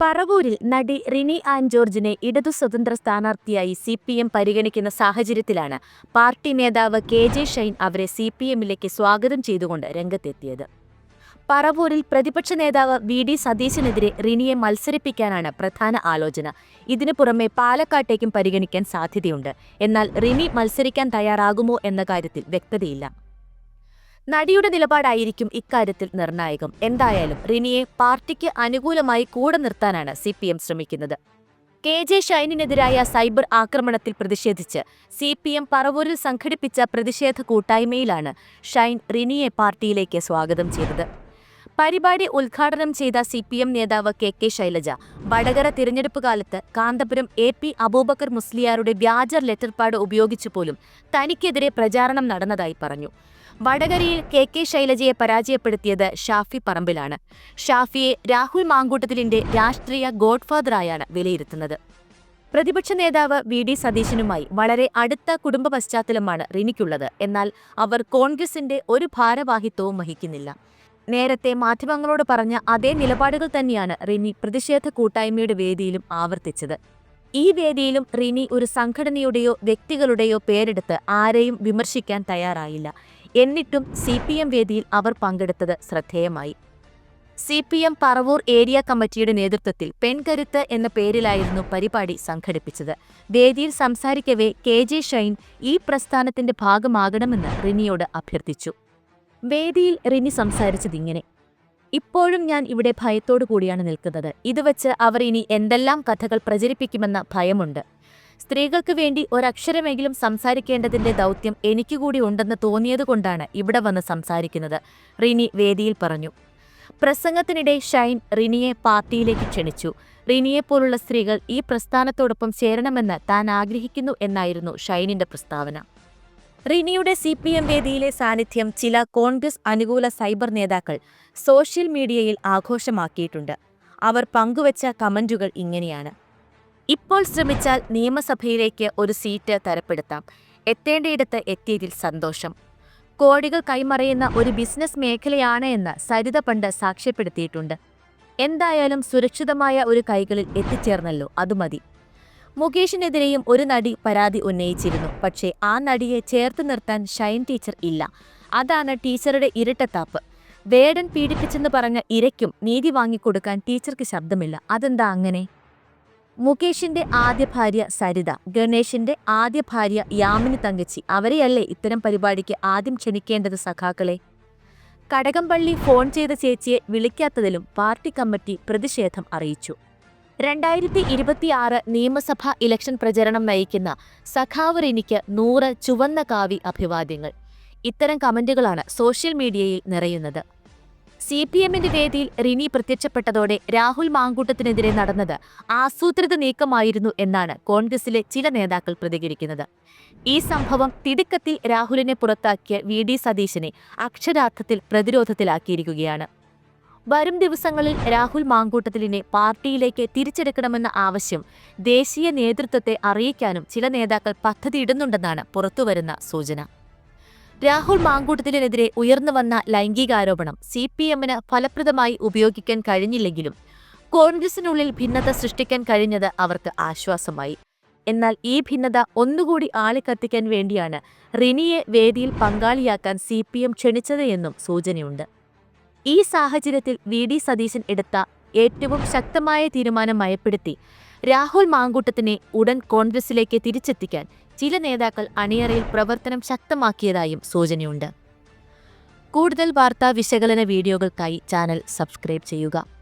പറവൂരിൽ നടി റിനി ആൻ ജോർജിനെ ഇടതു സ്വതന്ത്ര സ്ഥാനാർത്ഥിയായി സി പി എം പരിഗണിക്കുന്ന സാഹചര്യത്തിലാണ് പാർട്ടി നേതാവ് കെ ജെ ഷൈൻ അവരെ സി പി എമ്മിലേക്ക് സ്വാഗതം ചെയ്തുകൊണ്ട് രംഗത്തെത്തിയത്. പറവൂരിൽ പ്രതിപക്ഷ നേതാവ് വി ഡി സതീശനെതിരെ റിനിയെ മത്സരിപ്പിക്കാനാണ് പ്രധാന ആലോചന. ഇതിനു പുറമെ പാലക്കാട്ടേക്കും പരിഗണിക്കാൻ സാധ്യതയുണ്ട്. എന്നാൽ റിനി മത്സരിക്കാൻ തയ്യാറാകുമോ എന്ന കാര്യത്തിൽ വ്യക്തതയില്ല. നടിയുടെ നിലപാടായിരിക്കും ഇക്കാര്യത്തിൽ നിർണായകം. എന്തായാലും റിനിയെ പാർട്ടിക്ക് അനുകൂലമായി കൂടെ നിർത്താനാണ് സി ശ്രമിക്കുന്നത്. കെ ജെ ഷൈനിനെതിരായ സൈബർ ആക്രമണത്തിൽ പ്രതിഷേധിച്ച് സി പി എം പറവൂരിൽ സംഘടിപ്പിച്ച പ്രതിഷേധ കൂട്ടായ്മയിലാണ് ഷൈൻ റിനിയെ പാർട്ടിയിലേക്ക് സ്വാഗതം ചെയ്തത്. പരിപാടി ഉദ്ഘാടനം ചെയ്ത സി പി എം നേതാവ് കെ കെ ശൈലജ വടകര തിരഞ്ഞെടുപ്പ് കാലത്ത് കാന്തപുരം എ പി അബൂബക്കർ മുസ്ലിയാരുടെ വ്യാജ ലെറ്റർപാഡ് ഉപയോഗിച്ചു പോലും തനിക്കെതിരെ പ്രചാരണം നടന്നതായി പറഞ്ഞു. വടകരയിൽ കെ കെ ശൈലജയെ പരാജയപ്പെടുത്തിയത് ഷാഫി പറമ്പിലാണ്. ഷാഫിയെ രാഹുൽ മാങ്കൂട്ടത്തിലിന്റെ രാഷ്ട്രീയ ഗോഡ്ഫാദറായാണ് വിലയിരുത്തുന്നത്. പ്രതിപക്ഷ നേതാവ് വി ഡി സതീശനുമായി വളരെ അടുത്ത കുടുംബ പശ്ചാത്തലമാണ് റിനിക്കുള്ളത്. എന്നാൽ അവർ കോൺഗ്രസിന്റെ ഒരു ഭാരവാഹിത്വവും വഹിക്കുന്നില്ല. നേരത്തെ മാധ്യമങ്ങളോട് പറഞ്ഞ അതേ നിലപാടുകൾ തന്നെയാണ് റിനി പ്രതിഷേധ കൂട്ടായ്മയുടെ വേദിയിലും ആവർത്തിച്ചത്. ഈ വേദിയിലും റിനി ഒരു സംഘടനയുടെയോ വ്യക്തികളുടെയോ പേരെടുത്ത് ആരെയും വിമർശിക്കാൻ തയ്യാറായില്ല. എന്നിട്ടും സി പി എം വേദിയിൽ അവർ പങ്കെടുത്തത് ശ്രദ്ധേയമായി. C P M Paravur area കമ്മിറ്റിയുടെ നേതൃത്വത്തിൽ പെൺകരുത്ത് എന്ന പേരിലായിരുന്നു പരിപാടി സംഘടിപ്പിച്ചത്. വേദിയിൽ സംസാരിക്കവേ കെ ജെ ഷൈൻ ഈ പ്രസ്ഥാനത്തിന്റെ ഭാഗമാകണമെന്ന് റിനിയോട് അഭ്യർത്ഥിച്ചു. വേദിയിൽ റിനി സംസാരിച്ചതിങ്ങനെ ഇപ്പോഴും ഞാൻ ഇവിടെ ഭയത്തോടു കൂടിയാണ് നിൽക്കുന്നത്. ഇത് വച്ച് അവർ ഇനി എന്തെല്ലാം കഥകൾ പ്രചരിപ്പിക്കുമെന്ന ഭയമുണ്ട്. സ്ത്രീകൾക്ക് വേണ്ടി ഒരക്ഷരമെങ്കിലും സംസാരിക്കേണ്ടതിന്റെ ദൗത്യം എനിക്കുകൂടി ഉണ്ടെന്ന് തോന്നിയതുകൊണ്ടാണ് ഇവിടെ വന്ന് സംസാരിക്കുന്നത് റിനി വേദിയിൽ പറഞ്ഞു. പ്രസംഗത്തിനിടെ ഷൈൻ റിനിയെ പാർട്ടിയിലേക്ക് ക്ഷണിച്ചു. റിനിയെപ്പോലുള്ള സ്ത്രീകൾ ഈ പ്രസ്ഥാനത്തോടൊപ്പം ചേരണമെന്ന് താൻ ആഗ്രഹിക്കുന്നു എന്നായിരുന്നു ഷൈനിന്റെ പ്രസ്താവന. റിനിയുടെ സി പി എം വേദിയിലെ സാന്നിധ്യം ചില കോൺഗ്രസ് അനുകൂല സൈബർ നേതാക്കൾ സോഷ്യൽ മീഡിയയിൽ ആഘോഷമാക്കിയിട്ടുണ്ട്. അവർ പങ്കുവച്ച കമന്റുകൾ ഇങ്ങനെയാണ്. ഇപ്പോൾ ശ്രമിച്ചാൽ നിയമസഭയിലേക്ക് ഒരു സീറ്റ് തരപ്പെടുത്താം. എത്തേണ്ടയിടത്ത് എത്തിയതിൽ സന്തോഷം. കോടികൾ കൈമറയുന്ന ഒരു ബിസിനസ് മേഖലയാണ് എന്ന് സരിത പണ്ട് സാക്ഷ്യപ്പെടുത്തിയിട്ടുണ്ട്. എന്തായാലും സുരക്ഷിതമായ ഒരു കൈകളിൽ എത്തിച്ചേർന്നല്ലോ അത് മതി. മുകേഷിനെതിരെയും ഒരു നടി പരാതി ഉന്നയിച്ചിരുന്നു. പക്ഷേ ആ നടിയെ ചേർത്ത് നിർത്താൻ ഷൈൻ ടീച്ചർ ഇല്ല. അതാണ് ടീച്ചറുടെ ഇരട്ടത്താപ്പ്. വേടൻ പീഡിപ്പിച്ചെന്ന് പറഞ്ഞ ഇരയ്ക്കും നീതി വാങ്ങിക്കൊടുക്കാൻ ടീച്ചർക്ക് ശബ്ദമില്ല. അതെന്താ അങ്ങനെ? മുകേഷിന്റെ ആദ്യ ഭാര്യ സരിത ഗണേഷിന്റെ ആദ്യ ഭാര്യ യാമിനി തങ്കച്ചി. അവരെയല്ലേ ഇത്തരം പരിപാടിക്ക് ആദ്യം ക്ഷണിക്കേണ്ടത് സഖാക്കളെ? കടകംപള്ളി ഫോൺ ചെയ്ത ചേച്ചിയെ വിളിക്കാത്തതിലും പാർട്ടി കമ്മിറ്റി പ്രതിഷേധം അറിയിച്ചു. രണ്ടായിരത്തി ഇരുപത്തിയാറ് നിയമസഭാ ഇലക്ഷൻ പ്രചരണം നയിക്കുന്ന സഖാവ് റിനിക്ക് നൂറ് ചുവന്ന കാവി അഭിവാദ്യങ്ങൾ. ഇത്തരം കമന്റുകളാണ് സോഷ്യൽ മീഡിയയിൽ നിറയുന്നത്. സി പി എമ്മിന്റെ വേദിയിൽ റിനി പ്രത്യക്ഷപ്പെട്ടതോടെ രാഹുൽ മാങ്കൂട്ടത്തിനെതിരെ നടന്നത് ആസൂത്രിത നീക്കമായിരുന്നു എന്നാണ് കോൺഗ്രസിലെ ചില നേതാക്കൾ പ്രതികരിക്കുന്നത്. ഈ സംഭവം തിടുക്കത്തിൽ രാഹുലിനെ പുറത്താക്കിയ വി ഡി സതീശനെ അക്ഷരാർത്ഥത്തിൽ പ്രതിരോധത്തിലാക്കിയിരിക്കുകയാണ്. വരും ദിവസങ്ങളിൽ രാഹുൽ മാങ്കൂട്ടത്തിലിനെ പാർട്ടിയിലേക്ക് തിരിച്ചെടുക്കണമെന്ന ആവശ്യം ദേശീയ നേതൃത്വത്തെ അറിയിക്കാനും ചില നേതാക്കൾ പദ്ധതിയിടുന്നുണ്ടെന്നാണ് പുറത്തുവരുന്ന സൂചന. രാഹുൽ മാങ്കൂട്ടത്തിനെതിരെ ഉയർന്നു വന്ന ലൈംഗികാരോപണം സി പി എമ്മിന് ഫലപ്രദമായി ഉപയോഗിക്കാൻ കഴിഞ്ഞില്ലെങ്കിലും കോൺഗ്രസിനുള്ളിൽ ഭിന്നത സൃഷ്ടിക്കാൻ കഴിഞ്ഞത് അവർക്ക് ആശ്വാസമായി. എന്നാൽ ഈ ഭിന്നത ഒന്നുകൂടി ആളിക്കത്തിക്കാൻ വേണ്ടിയാണ് റിനിയെ വേദിയിൽ പങ്കാളിയാക്കാൻ സി പി എം ക്ഷണിച്ചത് എന്നും സൂചനയുണ്ട്. ഈ സാഹചര്യത്തിൽ വി. ഡി. സതീശൻ എടുത്ത ഏറ്റവും ശക്തമായ തീരുമാനം മയപ്പെടുത്തി രാഹുൽ മാങ്കൂട്ടത്തിനെ ഉടൻ കോൺഗ്രസിലേക്ക് തിരിച്ചെത്തിക്കാൻ ചില നേതാക്കൾ അണിയറയിൽ പ്രവർത്തനം ശക്തമാക്കിയതായും സൂചനയുണ്ട്. കൂടുതൽ വാർത്താ വിശകലന വീഡിയോകൾക്കായി ചാനൽ സബ്സ്ക്രൈബ് ചെയ്യുക.